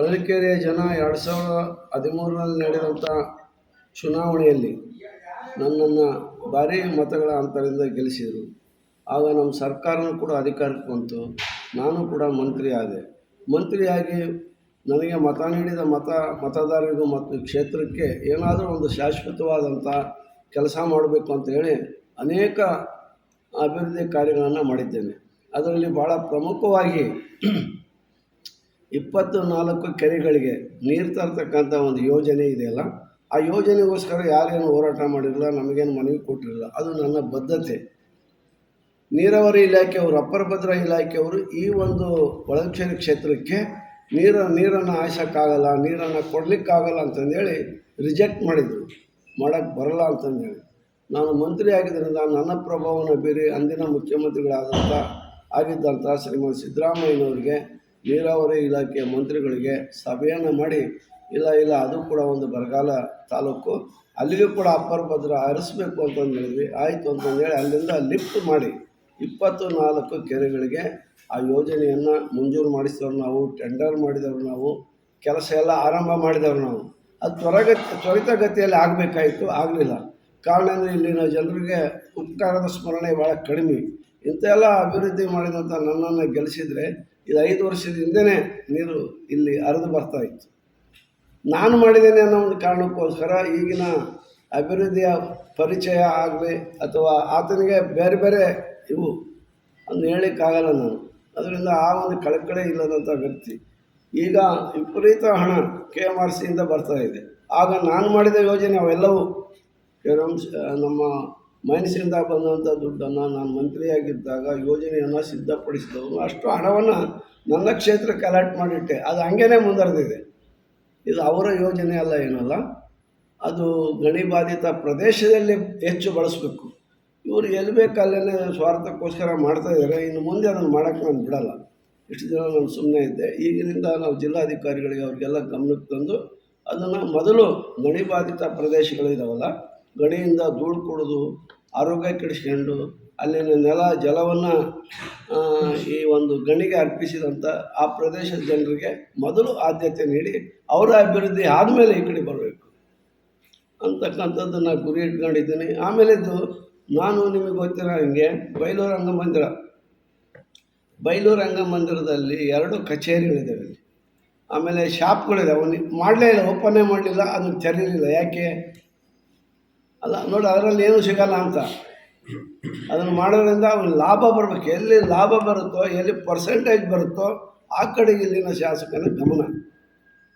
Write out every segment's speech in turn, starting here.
ಹೊಳಲ್ಕೆರೆಯ ಜನ ಎರಡು ಸಾವಿರದ ಹದಿಮೂರರಲ್ಲಿ ನಡೆದಂಥ ಚುನಾವಣೆಯಲ್ಲಿ ನನ್ನನ್ನು ಭಾರೀ ಮತಗಳ ಅಂತರದಿಂದ ಗೆಲ್ಲಿಸಿದರು. ಆಗ ನಮ್ಮ ಸರ್ಕಾರನೂ ಕೂಡ ಅಧಿಕಾರಕ್ಕೆ ಬಂತು. ನಾನು ಕೂಡ ಮಂತ್ರಿ ಆದೆ. ಮಂತ್ರಿಯಾಗಿ ನನಗೆ ಮತ ನೀಡಿದ ಮತ, ಮತದಾರರಿಗೂ ಮತ್ತು ಕ್ಷೇತ್ರಕ್ಕೆ ಏನಾದರೂ ಒಂದು ಶಾಶ್ವತವಾದಂಥ ಕೆಲಸ ಮಾಡಬೇಕು ಅಂತ ಹೇಳಿ ಅನೇಕ ಅಭಿವೃದ್ಧಿ ಕಾರ್ಯಗಳನ್ನು ಮಾಡಿದ್ದೇನೆ. ಅದರಲ್ಲಿ ಭಾಳ ಪ್ರಮುಖವಾಗಿ ಇಪ್ಪತ್ತು ನಾಲ್ಕು ಕೆರೆಗಳಿಗೆ ನೀರು ತರ್ತಕ್ಕಂಥ ಒಂದು ಯೋಜನೆ ಇದೆಯಲ್ಲ, ಆ ಯೋಜನೆಗೋಸ್ಕರ ಯಾರೇನು ಹೋರಾಟ ಮಾಡಿರಲಿಲ್ಲ ನಮಗೇನು ಮನವಿ ಕೊಟ್ಟಿರಲಿಲ್ಲ ಅದು ನನ್ನ ಬದ್ಧತೆ. ನೀರಾವರಿ ಇಲಾಖೆಯವರು, ಅಪ್ಪರ ಇಲಾಖೆಯವರು ಈ ಒಂದು ಒಳಕ್ಷೇರಿ ಕ್ಷೇತ್ರಕ್ಕೆ ನೀರ, ನೀರನ್ನು ಹಾಯ್ಸೋಕ್ಕಾಗಲ್ಲ, ನೀರನ್ನು ಕೊಡಲಿಕ್ಕಾಗಲ್ಲ ಅಂತಂದೇಳಿ ರಿಜೆಕ್ಟ್ ಮಾಡಿದರು. ಮಾಡೋಕ್ಕೆ ಬರಲ್ಲ ಅಂತಂದೇಳಿ. ನಾನು ಮಂತ್ರಿ ಆಗಿದ್ದರಿಂದ ನನ್ನ ಪ್ರಭಾವನ ಬೀರಿ ಅಂದಿನ ಮುಖ್ಯಮಂತ್ರಿಗಳಾದಂಥ, ಆಗಿದ್ದಂಥ ಶ್ರೀಮಂತ ಸಿದ್ದರಾಮಯ್ಯನವರಿಗೆ ನೀರಾವರಿ ಇಲಾಖೆಯ ಮಂತ್ರಿಗಳಿಗೆ ಸಭೆಯನ್ನು ಮಾಡಿ, ಇಲ್ಲ ಇಲ್ಲ, ಅದು ಕೂಡ ಒಂದು ಬರಗಾಲ ತಾಲೂಕು, ಅಲ್ಲಿಗೂ ಕೂಡ ಅಪ್ಪರ ಭದ್ರ ಹರಿಸ್ಬೇಕು ಅಂತಂದು ಹೇಳಿದ್ವಿ. ಆಯಿತು ಅಂತಂದೇಳಿ ಅಲ್ಲಿಂದ ಲಿಫ್ಟ್ ಮಾಡಿ ಇಪ್ಪತ್ತು ನಾಲ್ಕು ಕೆರೆಗಳಿಗೆ ಆ ಯೋಜನೆಯನ್ನು ಮಂಜೂರು ಮಾಡಿಸಿದವ್ರು ನಾವು, ಟೆಂಡರ್ ಮಾಡಿದವರು ನಾವು, ಕೆಲಸ ಎಲ್ಲ ಆರಂಭ ಮಾಡಿದವರು ನಾವು. ಅದು ತ್ವರಗತಿ, ತ್ವರಿತಗತಿಯಲ್ಲಿ ಆಗಬೇಕಾಯಿತು, ಆಗಲಿಲ್ಲ. ಕಾರಣ ಅಂದರೆ ಇಲ್ಲಿನ ಜನರಿಗೆ ಉಪಕಾರದ ಸ್ಮರಣೆ ಭಾಳ ಕಡಿಮೆ. ಇಂಥ ಎಲ್ಲ ಅಭಿವೃದ್ಧಿ ಮಾಡಿದಂಥ ನನ್ನನ್ನು ಗೆಲ್ಲಿಸಿದರೆ ಇದು ಐದು ವರ್ಷದ ನೀರು ಇಲ್ಲಿ ಹರಿದು ಬರ್ತಾ ಇತ್ತು. ನಾನು ಮಾಡಿದ್ದೇನೆ ಅನ್ನೋ ಒಂದು ಕಾರಣಕ್ಕೋಸ್ಕರ ಈಗಿನ ಅಭಿವೃದ್ಧಿಯ ಪರಿಚಯ ಆಗಲಿ ಅಥವಾ ಆತನಿಗೆ ಬೇರೆ ಬೇರೆ ಇವು ಅದನ್ನು ಹೇಳಲಿಕ್ಕಾಗಲ್ಲ ನಾನು. ಅದರಿಂದ ಆ ಒಂದು ಕಳಕಳೆ ಇಲ್ಲದಂಥ ವ್ಯಕ್ತಿ. ಈಗ ವಿಪರೀತ ಹಣ ಕೆ ಎಂ ಆರ್ ಸಿಯಿಂದ ಬರ್ತಾ ಇದೆ. ಆಗ ನಾನು ಮಾಡಿದ ಯೋಜನೆ ಅವೆಲ್ಲವೂ ನಮ್ಮ ಮೈನ್ಸಿಂದ ಬಂದಂಥ ದುಡ್ಡನ್ನು ನಾನು ಮಂತ್ರಿಯಾಗಿದ್ದಾಗ ಯೋಜನೆಯನ್ನು ಸಿದ್ಧಪಡಿಸಿದವರು ಅಷ್ಟು ಹಣವನ್ನು ನನ್ನ ಕ್ಷೇತ್ರಕ್ಕೆ ಅಲಾಟ್ ಮಾಡಿಟ್ಟೆ. ಅದು ಹಂಗೇ ಮುಂದುವರೆದಿದೆ. ಇದು ಅವರ ಯೋಜನೆ ಅಲ್ಲ ಏನಲ್ಲ. ಅದು ಗಣಿಬಾಧಿತ ಪ್ರದೇಶದಲ್ಲಿ ಹೆಚ್ಚು ಬಳಸಬೇಕು. ಇವರು ಎಲ್ಲಿ ಬೇಕಲ್ಲೇ ಸ್ವಾರ್ಥಕ್ಕೋಸ್ಕರ ಮಾಡ್ತಾ ಇದ್ದಾರೆ ಇನ್ನು ಮುಂದೆ ಅದನ್ನು ಮಾಡೋಕ್ಕೆ ನಾನು ಬಿಡಲ್ಲ. ಇಷ್ಟು ದಿನ ನಾನು ಸುಮ್ಮನೆ ಇದ್ದೆ. ಈಗಿನಿಂದ ನಾವು ಜಿಲ್ಲಾಧಿಕಾರಿಗಳಿಗೆ ಅವ್ರಿಗೆಲ್ಲ ಗಮನಕ್ಕೆ ತಂದು ಅದನ್ನು ಮೊದಲು ಗಣಿಬಾಧಿತ ಪ್ರದೇಶಗಳಿದಾವಲ್ಲ ಗಣಿಯಿಂದ ಧೂಳು ಕುಡಿದು ಆರೋಗ್ಯ ಕೆಡಿಸ್ಕೊಂಡು ಅಲ್ಲಿನ ನೆಲ ಜಲವನ್ನು ಈ ಒಂದು ಗಣಿಗೆ ಅರ್ಪಿಸಿದಂಥ ಆ ಪ್ರದೇಶದ ಜನರಿಗೆ ಮೊದಲು ಆದ್ಯತೆ ನೀಡಿ ಅವರ ಅಭಿವೃದ್ಧಿ ಆದಮೇಲೆ ಈ ಕಡೆ ಬರಬೇಕು. ಅಂತಕ್ಕಂಥದ್ದನ್ನು ಗುರಿ ಇಟ್ಕೊಂಡಿದ್ದೀನಿ. ಆಮೇಲೆ ನಾನು ನಿಮಗೆ ಗೊತ್ತಿರೋ ಹಂಗೆ ಬೈಲೂರು ರಂಗಮಂದಿರ. ಬೈಲೂರು ರಂಗಮಂದಿರದಲ್ಲಿ ಎರಡು ಕಚೇರಿಗಳಿದ್ದಾವೆ ಆಮೇಲೆ ಶಾಪ್ಗಳಿದೆ. ಅವನು ಮಾಡಲೇ ಇಲ್ಲ ಓಪನ್ನೇ ಮಾಡಲಿಲ್ಲ, ಅದನ್ನು ತೆರೀಲಿಲ್ಲ ಯಾಕೆ? ಅಲ್ಲ, ನೋಡಿ, ಅದರಲ್ಲಿ ಏನೂ ಸಿಗಲ್ಲ ಅಂತ. ಅದನ್ನು ಮಾಡೋದ್ರಿಂದ ಅವ್ರಿಗೆ ಲಾಭ ಬರಬೇಕು. ಎಲ್ಲಿ ಲಾಭ ಬರುತ್ತೋ, ಎಲ್ಲಿ ಪರ್ಸೆಂಟೇಜ್ ಬರುತ್ತೋ, ಆ ಕಡೆಗೆ ಇಲ್ಲಿನ ಶಾಸಕನ ಗಮನ.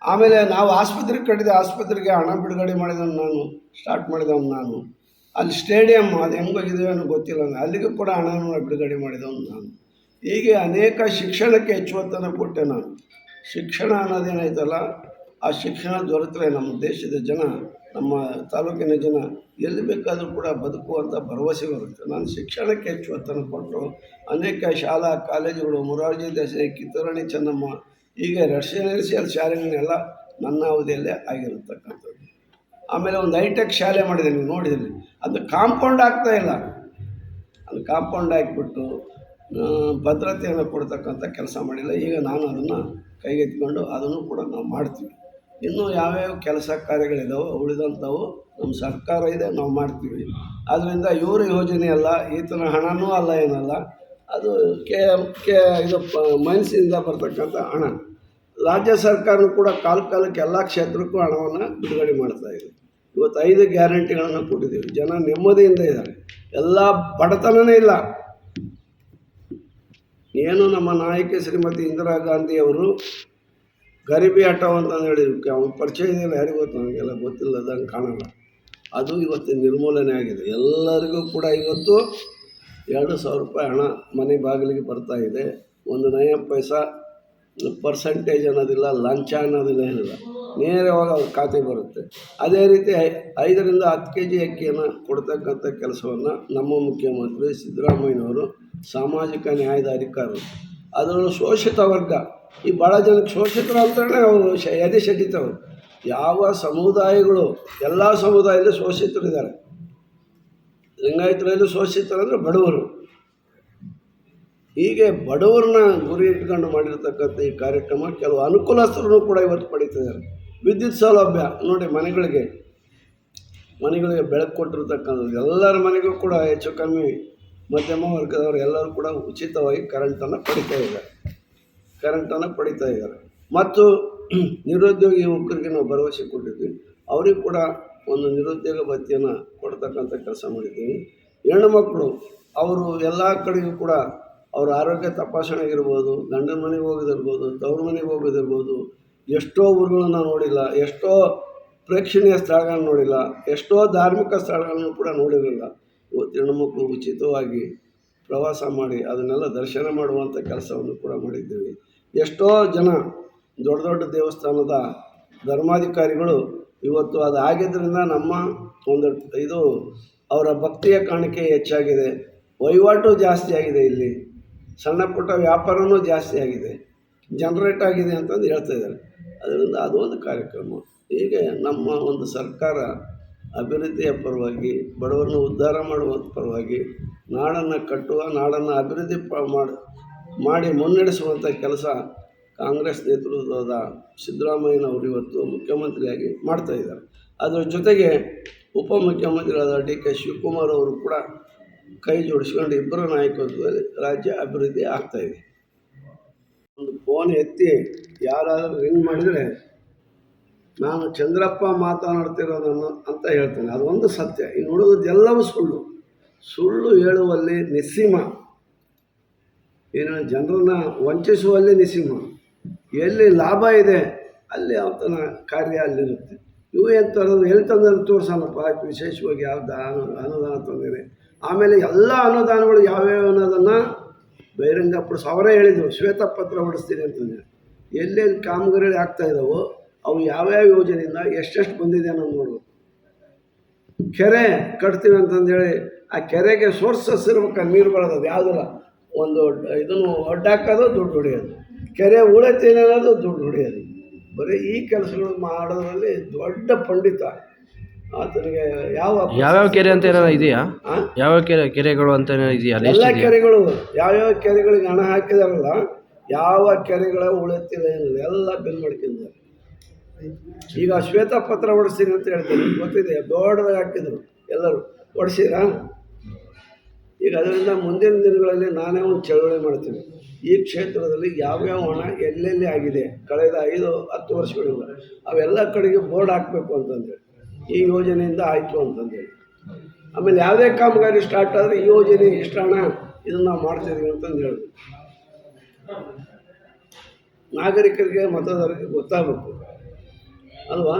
ಆಮೇಲೆ ನಾವು ಆಸ್ಪತ್ರೆಗೆ ಕಟ್ಟಿದೆ ಆಸ್ಪತ್ರೆಗೆ ಹಣ ಬಿಡುಗಡೆ ಮಾಡಿದವನು ನಾನು, ಸ್ಟಾರ್ಟ್ ಮಾಡಿದವನು ನಾನು. ಅಲ್ಲಿ ಸ್ಟೇಡಿಯಮ್ ಅದು ಹೆಂಗೋಗಿದೆ ಅನ್ನೋ ಗೊತ್ತಿಲ್ಲ ಅಲ್ಲಿಗೂ ಕೂಡ ಹಣವನ್ನು ಬಿಡುಗಡೆ ಮಾಡಿದವನು ನಾನು. ಹೀಗೆ ಅನೇಕ ಶಿಕ್ಷಣಕ್ಕೆ ಹೆಚ್ಚು ಒತ್ತನ್ನು ಕೊಟ್ಟೆ ನಾನು. ಶಿಕ್ಷಣ ಅನ್ನೋದೇನಾಯ್ತಲ್ಲ ಆ ಶಿಕ್ಷಣ ದೊರೆತರೆ ನಮ್ಮ ದೇಶದ ಜನ, ನಮ್ಮ ತಾಲೂಕಿನ ಜನ ಎಲ್ಲಿ ಬೇಕಾದರೂ ಕೂಡ ಬದುಕುವಂಥ ಭರವಸೆ ಬರುತ್ತೆ. ನಾನು ಶಿಕ್ಷಣಕ್ಕೆ ಹೆಚ್ಚು ಒತ್ತನ್ನು ಕೊಟ್ಟು ಅನೇಕ ಶಾಲಾ, ಕಾಲೇಜುಗಳು, ಮೊರಾರ್ಜಿ ದೇಸಾಯಿ ಕಿತ್ತೂರಾಣಿ, ಚೆನ್ನಮ್ಮ, ಹೀಗೆ ರೆಸಿಡೆನ್ಷಿಯಲ್ ಶಾಲೆಗಳನ್ನೆಲ್ಲ ನನ್ನ ಅವಧಿಯಲ್ಲೇ ಆಗಿರತಕ್ಕಂಥದ್ದು. ಆಮೇಲೆ ಒಂದು ಹೈಟೆಕ್ ಶಾಲೆ ಮಾಡಿದೆ ನೀವು ನೋಡಿದ್ರಿ ಅದು ಕಾಂಪೌಂಡ್ ಆಗ್ತಾ ಇಲ್ಲ. ಅದು ಕಾಂಪೌಂಡ್ ಹಾಕಿಬಿಟ್ಟು ಭದ್ರತೆಯನ್ನು ಕೊಡ್ತಕ್ಕಂಥ ಕೆಲಸ ಮಾಡಿಲ್ಲ. ಈಗ ನಾನು ಅದನ್ನು ಕೈಗೆತ್ತಿಕೊಂಡು ಅದನ್ನು ಕೂಡ ನಾವು ಮಾಡ್ತೀವಿ. ಇನ್ನೂ ಯಾವ್ಯಾವ ಕೆಲಸ ಕಾರ್ಯಗಳಿದಾವೋ ಉಳಿದಂಥವು ನಮ್ಮ ಸರ್ಕಾರ ಇದೆ, ನಾವು ಮಾಡ್ತೀವಿ. ಆದ್ದರಿಂದ ಇವರ ಯೋಜನೆ ಅಲ್ಲ, ಈತನ ಹಣನೂ ಅಲ್ಲ ಏನಲ್ಲ. ಅದು ಕೆ ಕೆ ಇದು ಪ, ಮೈನ್ಸಿಂದ ಬರ್ತಕ್ಕಂಥ ಹಣ. ರಾಜ್ಯ ಸರ್ಕಾರ ಕೂಡ ಕಾಲ ಕಾಲಕ್ಕೆ ಎಲ್ಲ ಕ್ಷೇತ್ರಕ್ಕೂ ಹಣವನ್ನು ಬಿಡುಗಡೆ ಮಾಡ್ತಾ ಇದೆ. ಇವತ್ತು ಐದು ಗ್ಯಾರಂಟಿಗಳನ್ನು ಕೊಟ್ಟಿದ್ದೀವಿ. ಜನ ನೆಮ್ಮದಿಯಿಂದ ಇದ್ದಾರೆ. ಎಲ್ಲ ಬಡತನವೇ ಇಲ್ಲ. ಏನು ನಮ್ಮ ನಾಯಕಿ ಶ್ರೀಮತಿ ಇಂದಿರಾ ಗಾಂಧಿಯವರು ಗರೀಬಿ ಆಟೋ ಅಂತ ಹೇಳಿದ್ರು ಅವ್ನ ಪರಿಚಯ ಇದೆಯಲ್ಲ ಯಾರಿಗೂ ಗೊತ್ತು ನನಗೆಲ್ಲ ಗೊತ್ತಿಲ್ಲದಂಗೆ ಕಾಣಲ್ಲ. ಅದು ಇವತ್ತು ನಿರ್ಮೂಲನೆ ಆಗಿದೆ. ಎಲ್ಲರಿಗೂ ಕೂಡ ಇವತ್ತು ಎರಡು ಸಾವಿರ ರೂಪಾಯಿ ಹಣ ಮನೆ ಬಾಗಿಲಿಗೆ ಬರ್ತಾ ಇದೆ. ಒಂದು ನಯ ಪೈಸಾ ಪರ್ಸೆಂಟೇಜ್ ಅನ್ನೋದಿಲ್ಲ, ಲಂಚ ಅನ್ನೋದಿಲ್ಲ ಏನಿಲ್ಲ. ನೇರವಾಗಿ ಅವ್ರ ಖಾತೆ ಬರುತ್ತೆ. ಅದೇ ರೀತಿ ಐದರಿಂದ ಹತ್ತು ಕೆ ಜಿ ಅಕ್ಕಿಯನ್ನು ಕೊಡ್ತಕ್ಕಂಥ ಕೆಲಸವನ್ನು ನಮ್ಮ ಮುಖ್ಯಮಂತ್ರಿ ಸಿದ್ದರಾಮಯ್ಯನವರು ಸಾಮಾಜಿಕ ನ್ಯಾಯದ ಅಧಿಕಾರರು ಅದರಲ್ಲೂ ಶೋಷಿತ ವರ್ಗ. ಈ ಭಾಳ ಜನಕ್ಕೆ ಶೋಷಿತರು ಅಂತಲೇ ಅವರು, ಶ ಎದೆ ಶೆಟ್ಟಿತವರು ಯಾವ ಸಮುದಾಯಗಳು, ಎಲ್ಲ ಸಮುದಾಯದಲ್ಲೂ ಶೋಷಿತರಿದ್ದಾರೆ. ಲಿಂಗಾಯತರಲ್ಲಿ ಶೋಷಿತರು ಅಂದರೆ ಬಡವರು. ಹೀಗೆ ಬಡವರನ್ನ ಗುರಿ ಇಟ್ಕೊಂಡು ಮಾಡಿರ್ತಕ್ಕಂಥ ಈ ಕಾರ್ಯಕ್ರಮ ಕೆಲವು ಅನುಕೂಲಸ್ಥರನ್ನು ಕೂಡ ಇವತ್ತು ಪಡೀತಿದ್ದಾರೆ. ವಿದ್ಯುತ್ ಸೌಲಭ್ಯ, ನೋಡಿ ಮನೆಗಳಿಗೆ ಮನೆಗಳಿಗೆ ಬೆಳಕು ಕೊಟ್ಟಿರ್ತಕ್ಕಂಥದ್ದು. ಎಲ್ಲರ ಮನೆಗೂ ಕೂಡ ಹೆಚ್ಚು ಕಮ್ಮಿ ಮಧ್ಯಮ ವರ್ಗದವರು ಎಲ್ಲರೂ ಕೂಡ ಉಚಿತವಾಗಿ ಕರೆಂಟನ್ನು ಪಡಿತಾ ಇದ್ದಾರೆ. ಕರೆಂಟನ್ನು ಪಡಿತಾ ಇದ್ದಾರೆ. ಮತ್ತು ನಿರುದ್ಯೋಗಿ ಯುವಕರಿಗೆ ನಾವು ಭರವಸೆ ಕೊಟ್ಟಿದ್ವಿ ಅವರಿಗೆ ಕೂಡ ಒಂದು ನಿರುದ್ಯೋಗ ಭತ್ಯೆಯನ್ನು ಕೊಡ್ತಕ್ಕಂಥ ಕೆಲಸ ಮಾಡಿದ್ದೀವಿ. ಹೆಣ್ಣು ಮಕ್ಕಳು, ಅವರು ಎಲ್ಲ ಕಡೆಗೂ ಕೂಡ ಅವರ ಆರೋಗ್ಯ ತಪಾಸಣೆಗಿರ್ಬೋದು ಗಂಡನ ಮನೆಗೆ ಹೋಗೋದಿರ್ಬೋದು, ತವ್ರ ಮನೆಗೆ ಹೋಗೋದಿರ್ಬೋದು, ಎಷ್ಟೋ ಊರುಗಳನ್ನು ನೋಡಿಲ್ಲ, ಎಷ್ಟೋ ಪ್ರೇಕ್ಷಣೀಯ ಸ್ಥಳಗಳನ್ನ ನೋಡಿಲ್ಲ, ಎಷ್ಟೋ ಧಾರ್ಮಿಕ ಸ್ಥಳಗಳನ್ನು ಕೂಡ ನೋಡಿರಲಿಲ್ಲ. ಇವತ್ತು ಹೆಣ್ಣುಮಕ್ಕಳು ಉಚಿತವಾಗಿ ಪ್ರವಾಸ ಮಾಡಿ ಅದನ್ನೆಲ್ಲ ದರ್ಶನ ಮಾಡುವಂಥ ಕೆಲಸವನ್ನು ಕೂಡ ಮಾಡಿದ್ದೀವಿ. ಎಷ್ಟೋ ಜನ ದೊಡ್ಡ ದೊಡ್ಡ ದೇವಸ್ಥಾನದ ಧರ್ಮಾಧಿಕಾರಿಗಳು ಇವತ್ತು ಅದು ಆಗಿದ್ದರಿಂದ ನಮ್ಮ ಒಂದು ಇದು ಅವರ ಭಕ್ತಿಯ ಕಾಣಿಕೆ ಹೆಚ್ಚಾಗಿದೆ. ವಹಿವಾಟು ಜಾಸ್ತಿ ಆಗಿದೆ ಇಲ್ಲಿ. ಸಣ್ಣ ಪುಟ್ಟ ವ್ಯಾಪಾರವೂ ಜಾಸ್ತಿ ಆಗಿದೆ. ಜನರೇಟ್ ಆಗಿದೆ ಅಂತಂದು ಹೇಳ್ತಾ ಇದ್ದಾರೆ. ಅದರಿಂದ ಅದು ಒಂದು ಕಾರ್ಯಕ್ರಮ. ಹೀಗೆ ನಮ್ಮ ಒಂದು ಸರ್ಕಾರ ಅಭಿವೃದ್ಧಿಯ ಪರವಾಗಿ, ಬಡವರನ್ನು ಉದ್ಧಾರ ಮಾಡುವ ಪರವಾಗಿ, ನಾಡನ್ನು ಕಟ್ಟುವ, ನಾಡನ್ನು ಅಭಿವೃದ್ಧಿ ಮಾಡಿ ಮಾಡಿ ಮುನ್ನಡೆಸುವಂಥ ಕೆಲಸ ಕಾಂಗ್ರೆಸ್ ನೇತೃತ್ವದ ಸಿದ್ದರಾಮಯ್ಯನವರು ಇವತ್ತು ಮುಖ್ಯಮಂತ್ರಿಯಾಗಿ ಮಾಡ್ತಾ ಇದ್ದಾರೆ. ಅದರ ಜೊತೆಗೆ ಉಪಮುಖ್ಯಮಂತ್ರಿಯಾದ ಡಿ ಕೆ ಶಿವಕುಮಾರ್ ಅವರು ಕೂಡ ಕೈ ಜೋಡಿಸ್ಕೊಂಡು ಇಬ್ಬರ ನಾಯಕತ್ವದಲ್ಲಿ ರಾಜ್ಯ ಅಭಿವೃದ್ಧಿ ಆಗ್ತಾಯಿದೆ ಒಂದು ಫೋನ್ ಎತ್ತಿ ಯಾರಾದರೂ ರಿಂಗ್ ಮಾಡಿದರೆ ನಾನು ಚಂದ್ರಪ್ಪ ಮಾತನಾಡ್ತಿರೋದನ್ನು ಅಂತ ಹೇಳ್ತೇನೆ. ಅದೊಂದು ಸತ್ಯ. ಇನ್ನು ಉಳಿದದ್ದೆಲ್ಲವೂ ಸುಳ್ಳು. ಸುಳ್ಳು ಹೇಳುವಲ್ಲಿ ನಿಸ್ಸೀಮ. ಏನು ಜನರನ್ನ ವಂಚಿಸುವಲ್ಲಿ ನಿಸಿಂಹ ಎಲ್ಲಿ ಲಾಭ ಇದೆ, ಅಲ್ಲಿ ಅವತನ ಕಾರ್ಯ ಅಲ್ಲಿರುತ್ತೆ. ಇವು ಏನು ತರೋದು, ಎಲ್ಲಿ ತಂದ್ರೆ ತೋರಿಸಲ್ಲಪ್ಪ? ವಿಶೇಷವಾಗಿ ಯಾವ್ದು ದಾನ, ಅನುದಾನ ತಂದಿದೆ. ಆಮೇಲೆ ಎಲ್ಲ ಅನುದಾನಗಳು ಯಾವ್ಯಾವ ಅನ್ನೋದನ್ನು ಬಹಿರಂಗಪಡಿಸಿ ಅವರೇ ಹೇಳಿದರು. ಶ್ವೇತಪತ್ರ ಹೊಡಿಸ್ತೀನಿ ಅಂತಂದರೆ. ಎಲ್ಲೆಲ್ಲಿ ಕಾಮಗಾರಿಗಳು ಆಗ್ತಾ ಇದ್ದಾವೋ ಅವು ಯಾವ್ಯಾವ ಯೋಜನೆಯಿಂದ ಎಷ್ಟೆಷ್ಟು ಬಂದಿದೆ ಅನ್ನೋದು ನೋಡ್ಬೇಕು. ಕೆರೆ ಕಟ್ತೀವಿ ಅಂತಂದೇಳಿ ಆ ಕೆರೆಗೆ ಸೋರ್ಸಸ್ ಇರ್ಬೇಕು? ನೀರು ಬರೋದು ಯಾವುದಿಲ್ಲ? ಒಂದು ಇದನ್ನು ಒಡ್ಡಾಕೋದು ದುಡ್ಡು ಹೊಡೆಯೋದು. ಕೆರೆ ಉಳತೇನೆ ಅನ್ನೋದು ದುಡ್ಡು ಹೊಡೆಯೋದು. ಬರೀ ಈ ಕೆಲಸಗಳು ಮಾಡೋದ್ರಲ್ಲಿ ದೊಡ್ಡ ಪಂಡಿತ ಆತನಿಗೆ ಯಾವ ಯಾವ್ಯಾವ ಕೆರೆ ಅಂತ ಏನಾರ ಇದೆಯಾ? ಯಾವ ಯಾವ್ಯಾವ ಕೆರೆ ಕೆರೆಗಳು ಅಂತ ಇದೆಯಾ? ಎಲ್ಲ ಕೆರೆಗಳು ಯಾವ್ಯಾವ ಕೆರೆಗಳಿಗೆ ಹಣ ಹಾಕಿದಾರಲ್ಲ ಯಾವ ಕೆರೆಗಳ ಉಳಿತಿಲ್ಲ ಏನಿಲ್ಲ ಎಲ್ಲ ಬಿಲ್ ಮಾಡ್ಕೊಂಡಿದ್ದಾರೆ ಈಗ ಶ್ವೇತಪತ್ರ ಹೊಡಿಸ್ತೀನಿ ಅಂತ ಹೇಳ್ತೀನಿ ಗೊತ್ತಿದೆ ದೊಡ್ಡದಾಗಿ ಹಾಕಿದ್ರು ಎಲ್ಲರೂ. ಹೊಡಿಸಿರಾ ಈಗ ಅದರಿಂದ ಮುಂದಿನ ದಿನಗಳಲ್ಲಿ ನಾನೇ ಒಂದು ಚಳುವಳಿ ಮಾಡ್ತೀನಿ. ಈ ಕ್ಷೇತ್ರದಲ್ಲಿ ಯಾವ್ಯಾವ ಹಣ ಎಲ್ಲೆಲ್ಲಿ ಆಗಿದೆ? ಕಳೆದ ಐದು, ಹತ್ತು ವರ್ಷಗಳಿಂದ ಅವೆಲ್ಲ ಕಡೆಗೆ ಬೋರ್ಡ್ ಹಾಕಬೇಕು ಅಂತಂದೇಳಿ ಈ ಯೋಜನೆಯಿಂದ ಆಯಿತು ಅಂತಂದೇಳಿ ಆಮೇಲೆ ಯಾವುದೇ ಕಾಮಗಾರಿ ಸ್ಟಾರ್ಟ್ ಆದರೆ ಈ ಯೋಜನೆ ಇಷ್ಟು ಹಣ? ಇದನ್ನು ನಾವು ಮಾಡ್ತಿದ್ದೀವಿ ಅಂತಂದು ಹೇಳಿದ್ರು ನಾಗರಿಕರಿಗೆ, ಮತದಾರರಿಗೆ ಗೊತ್ತಾಗಬೇಕು. ಅಲ್ವಾ?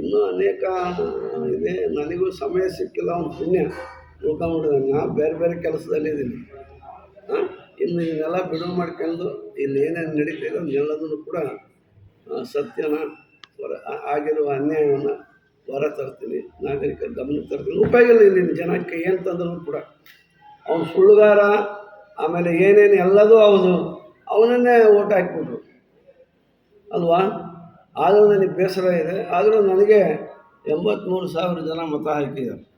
ಇನ್ನೂ ಅನೇಕ ಇದೆ. ನನಗೂ ಸಮಯ ಸಿಕ್ಕಿಲ್ಲ, ಒಂದು ಪುಣ್ಯ. ನಾ ಬೇರೆ ಬೇರೆ ಕೆಲಸದಲ್ಲಿದ್ದೀನಿ ಇನ್ನು ಇದನ್ನೆಲ್ಲ ಬಿಡುವು ಮಾಡ್ಕೊಂಡು ಇಲ್ಲಿ ಏನೇನು ನಡೀತಿದೆ ಎಲ್ಲದನ್ನು ಕೂಡ ಸತ್ಯನ ಹೊರ ಆಗಿರುವ ಅನ್ಯಾಯವನ್ನು ಹೊರ ತರ್ತೀನಿ. ನಾಗರಿಕರ ಗಮನಕ್ಕೆ ತರ್ತೀನಿ. ಉಪಯೋಗ ಇಲ್ಲ ಇಲ್ಲಿನ ಜನಕ್ಕೆ ಏನು ತಂದರೂ ಕೂಡ. ಅವನು ಸುಳ್ಳುಗಾರ, ಆಮೇಲೆ ಏನೇನು ಎಲ್ಲದೂ ಹೌದು. ಅವನನ್ನೇ ಓಟ್ ಹಾಕ್ಬಿಟ್ರು. ಅಲ್ವಾ? ಆದರೂ ನನಗೆ ಬೇಸರ ಇದೆ. ಆದರೂ ನನಗೆ ಎಂಬತ್ತ್ಮೂರು ಸಾವಿರ ಜನ ಮತ ಹಾಕಿದ್ದಾರೆ.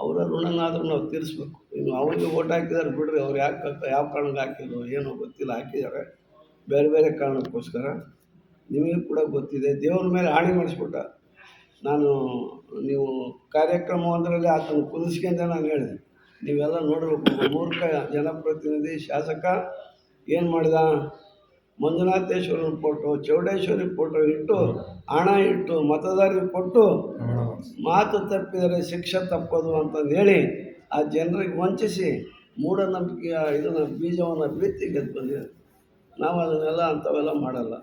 ಅವರ ಋಣನಾದರೂ ನಾವು ತೀರಿಸ್ಬೇಕು. ಇನ್ನು ಅವರಿಗೆ ಓಟ್ ಹಾಕಿದಾರೆ ಬಿಡ್ರಿ, ಅವ್ರು ಯಾಕೆ ಯಾವ ಕಾರಣಕ್ಕೆ ಹಾಕಿದ್ರು ಏನೋ ಗೊತ್ತಿಲ್ಲ, ಹಾಕಿದ್ದಾರೆ. ಬೇರೆ ಬೇರೆ ಕಾರಣಕ್ಕೋಸ್ಕರ ನಿಮಗೆ ಕೂಡ ಗೊತ್ತಿದೆ. ದೇವ್ರ ಮೇಲೆ ಆಣೆ ಮಾಡಿಸ್ಬಿಟ್ಟ. ನಾನು, ನೀವು ಕಾರ್ಯಕ್ರಮ ಒಂದರಲ್ಲಿ ಆತನ ಕುದಿಸ್ಕೊಂಡೆ ನಾನು ಹೇಳಿದೆ. ನೀವೆಲ್ಲ ನೋಡಬೇಕು ಮೂರ್ಖ ಜನಪ್ರತಿನಿಧಿ ಶಾಸಕ ಏನು ಮಾಡಿದ? ಮಂಜುನಾಥೇಶ್ವರನ ಫೋಟೋ ಚೌಡೇಶ್ವರಿ ಫೋಟೋ ಇಟ್ಟು, ಹಣ ಇಟ್ಟು, ಮತದಾರರಿಗೆ ಕೊಟ್ಟು ಮಾತು ತಪ್ಪಿದರೆ ಶಿಕ್ಷೆ ತಪ್ಪದು ಅಂತಂದು ಹೇಳಿ ಆ ಜನರಿಗೆ ವಂಚಿಸಿ ಮೂಢನಂಬಿಕೆಯ ಇದನ್ನು ಬೀಜವನ್ನು ಬಿತ್ತಿ ಗೆದ್ದು ಬಂದಿದೆ ನಾವು ಅದನ್ನೆಲ್ಲ ಅಂಥವೆಲ್ಲ ಮಾಡಲ್ಲ.